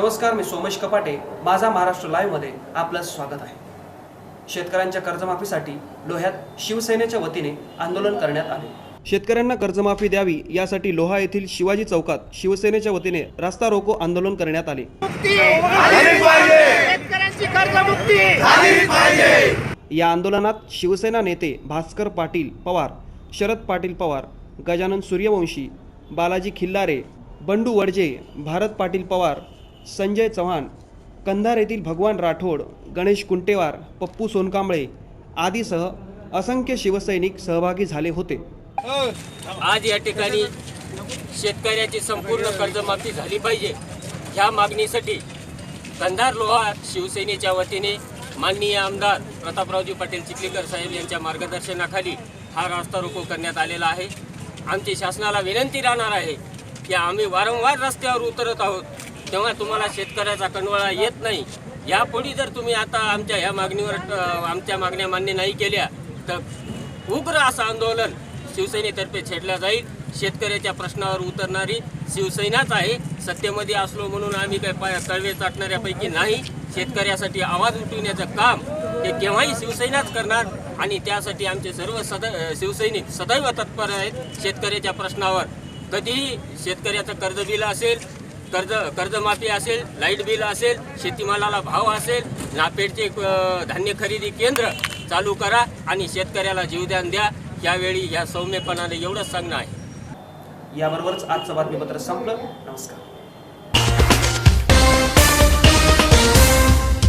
नमस्कार मी सोमेश कपाटे माझा महाराष्ट्र लाईव्हमध्ये आपलं स्वागत आहे. शेतकऱ्यांच्या कर्जमाफीसाठी लोह्यात शिवसेनेच्या वतीने आंदोलन करण्यात आले. शेतकऱ्यांना कर्जमाफी द्यावी यासाठी लोहा येथील शिवाजी चौकात शिवसेनेच्या वतीने रास्ता रोको आंदोलन करण्यात आले. या आंदोलनात शिवसेना नेते भास्कर पाटील पवार शरद पाटील पवार गजानन सूर्यवंशी बालाजी खिल्लारे बंडू वडजे भारत पाटील पवार संजय चव्हाण कंधार येथील भगवान राठोड गणेश कुंटेवार पप्पू सोनकांबळे आदीसह असंख्य शिवसैनिक सहभागी झाले होते. आज या ठिकाणी शेतकऱ्याची संपूर्ण कर्जमाफी झाली पाहिजे. ह्या मागणीसाठी कंधार लोहार शिवसेनेच्या वतीने माननीय आमदार प्रतापरावजी पाटील चिखलीकर साहेब यांच्या मार्गदर्शनाखाली हा रास्ता रोको करण्यात आलेला आहे. आमची शासनाला विनंती राहणार आहे की आम्ही वारंवार रस्त्यावर उतरत आहोत. तेव्हा तुम्हाला शेतकऱ्याचा कणवळा येत नाही. यापुढे जर तुम्ही आता आमच्या ह्या मागणीवर आमच्या मागण्या मान्य नाही केल्या तर उग्र असं आंदोलन शिवसेनेतर्फे छेडलं जाईल. शेतकऱ्याच्या प्रश्नावर उतरणारी शिवसेनाच आहे. सत्तेमध्ये असलो म्हणून आम्ही काही पाय तळवे चाटणाऱ्यापैकी नाही. शेतकऱ्यासाठी आवाज उठविण्याचं काम हे केव्हाही शिवसेनाच करणार आणि त्यासाठी आमचे सर्व सद शिवसैनिक सदैव तत्पर आहेत. शेतकऱ्याच्या प्रश्नावर कधीही शेतकऱ्याचं कर्ज बिल असेल कर्ज कर्जमाफी असेल लाइट बिल असेल शेतीमालाला भाव असेल नापेडचे धान्य खरेदी केंद्र चालू करा आणि शेतकऱ्याला जीवदान द्या. यावेळी या सौम्यपणाने एवढंच सांगणं आहे. याबरोबरच आजचं बातमीपत्र संपलं. नमस्कार.